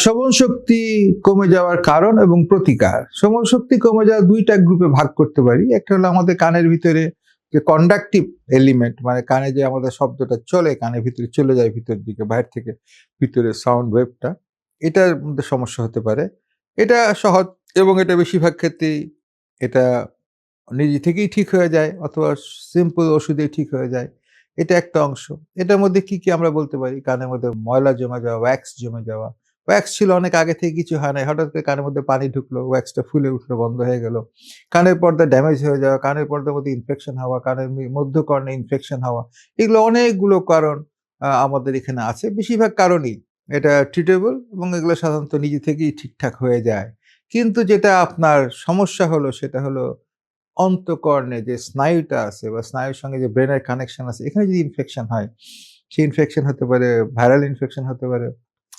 শ্রবণ শক্তি কমে যাওয়ার কারণ এবং প্রতিকার। শ্রবণ শক্তি কমে যাওয়া দুইটা গ্রুপে ভাগ করতে পারি। একটা হলো আমাদের কানের ভিতরে যে কন্ডাক্টিভ এলিমেন্ট মানে কানে যে আমাদের শব্দটা চলে, কানের ভিতরে চলে যায় ভিতর দিকে, বাইরে থেকে ভিতরে সাউন্ড ওয়েভটা এটার মধ্যে সমস্যা হতে পারে। এটা সহজ এবং এটা বেশিরভাগ ক্ষেত্রেই এটা নিজে থেকেই ঠিক হয়ে যায় অথবা সিম্পল ওষুধেই ঠিক হয়ে যায়। এটা একটা অংশ। এটার মধ্যে কি কি আমরা বলতে পারি? কানের মধ্যে ময়লা জমে যাওয়া ওয়্যাক্স জমে যাওয়া ওয়্যাক্স ছিল, অনেক আগে থেকে কিছু হয় না হঠাৎ করে কানের মধ্যে পানি ঢুকলো ওয়্যাক্সটা ফুলে উঠল, বন্ধ হয়ে গেল। কানের পর্দা ড্যামেজ হয়ে যাওয়া, কানের পর্দার মধ্যে ইনফেকশন হওয়া, কানের মধ্যকর্ণে ইনফেকশন হওয়া, এগুলো অনেকগুলো কারণ আমাদের এখানে আছে। বেশিরভাগ কারণই এটা ট্রিটেবল এবং এগুলো সাধারণত নিজে থেকেই ঠিকঠাক হয়ে যায়। কিন্তু যেটা আপনার সমস্যা হলো, সেটা হলো অন্তকর্ণে যে স্নায়ুটা আছে বা স্নায়ুর সঙ্গে যে ব্রেনের কানেকশন আছে, এখানে যদি ইনফেকশন হয়, সেই ইনফেকশন হতে পারে ভাইরাল ইনফেকশন হতে পারে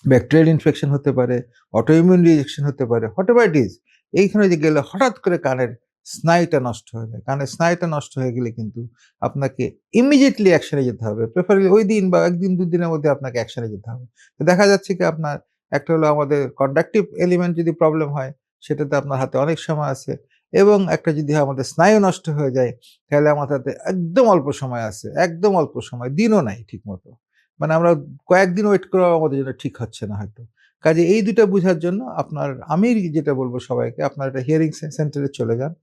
ব্যাকটেরিয়াল ইনফেকশন হতে পারে অটো অটোইমিউন রিয়েকশন হতে পারে হোয়াট ইজ এইখানে যে গেলে হঠাৎ করে কানের স্নায়ুটা নষ্ট হয়ে যায়। কানের স্নায়ুটা নষ্ট হয়ে গেলে কিন্তু আপনাকে ইমিডিয়েটলি অ্যাকশনে যেতে হবে। প্রেফারেবলি ওই দিন বা একদিন, দুদিনের মধ্যে আপনাকে অ্যাকশনে যেতে হবে। তো দেখা যাচ্ছে কি আপনার একটা হলো আমাদের কন্ডাক্টিভ এলিমেন্ট যদি প্রবলেম হয়, সেটাতে আপনার হাতে অনেক সময় আছে এবং একটা যদি আমাদের স্নায়ু নষ্ট হয়ে যায়, তাহলে আমার হাতে একদম অল্প সময় আছে, একদম অল্প সময়, দিনও নাই ঠিক মতো মানে আমরা কয়েকদিন ওয়েট করা আমাদের জন্য ঠিক হচ্ছে না হয়তো। কাজে এই দুটো বোঝার জন্য আপনার, আমি যেটা বলব সবাইকে, আপনার একটা হিয়ারিং সেন্টারে চলে যান।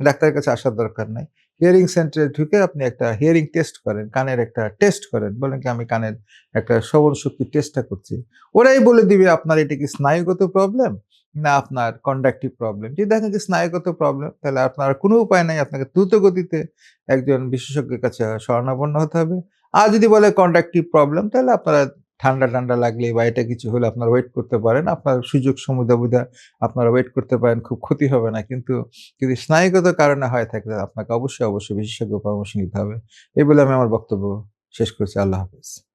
ডাক্তারের কাছে আসার দরকার নাই। হিয়ারিং সেন্টারে ঢুকে আপনি একটা হিয়ারিং টেস্ট করেন, কানের একটা টেস্ট করেন। বলেন কি, আমি কানের একটা শ্রবণ শক্তি টেস্টটা করছি। ওরাই বলে দিবে আপনার এটা কি স্নায়ুগত প্রবলেম না আপনার কন্ডাক্টিভ প্রবলেম যদি দেখেন যে স্নায়ুগত প্রবলেম তাহলে আপনার কোনো উপায় নাই। আপনাকে দ্রুত গতিতে একজন বিশেষজ্ঞের কাছে শরণাপন্ন হতে হবে। আর যদি বলে কন্ট্রাক্টিভ প্রবলেম তাহলে আপনারা ঠান্ডা ঠান্ডা লাগলে বা এটা কিছু হলে আপনারা ওয়েট করতে পারেন। আপনার সুযোগ সুবিধা বুধা আপনারা ওয়েট করতে পারেন, খুব ক্ষতি হবে না। কিন্তু যদি স্নায়ুগত কারণে হয় থাকে আপনাকে অবশ্যই অবশ্যই বিশেষজ্ঞ পরামর্শ নিতে হবে। এই বলে আমি আমার বক্তব্য শেষ করছি। আল্লাহ হাফেজ।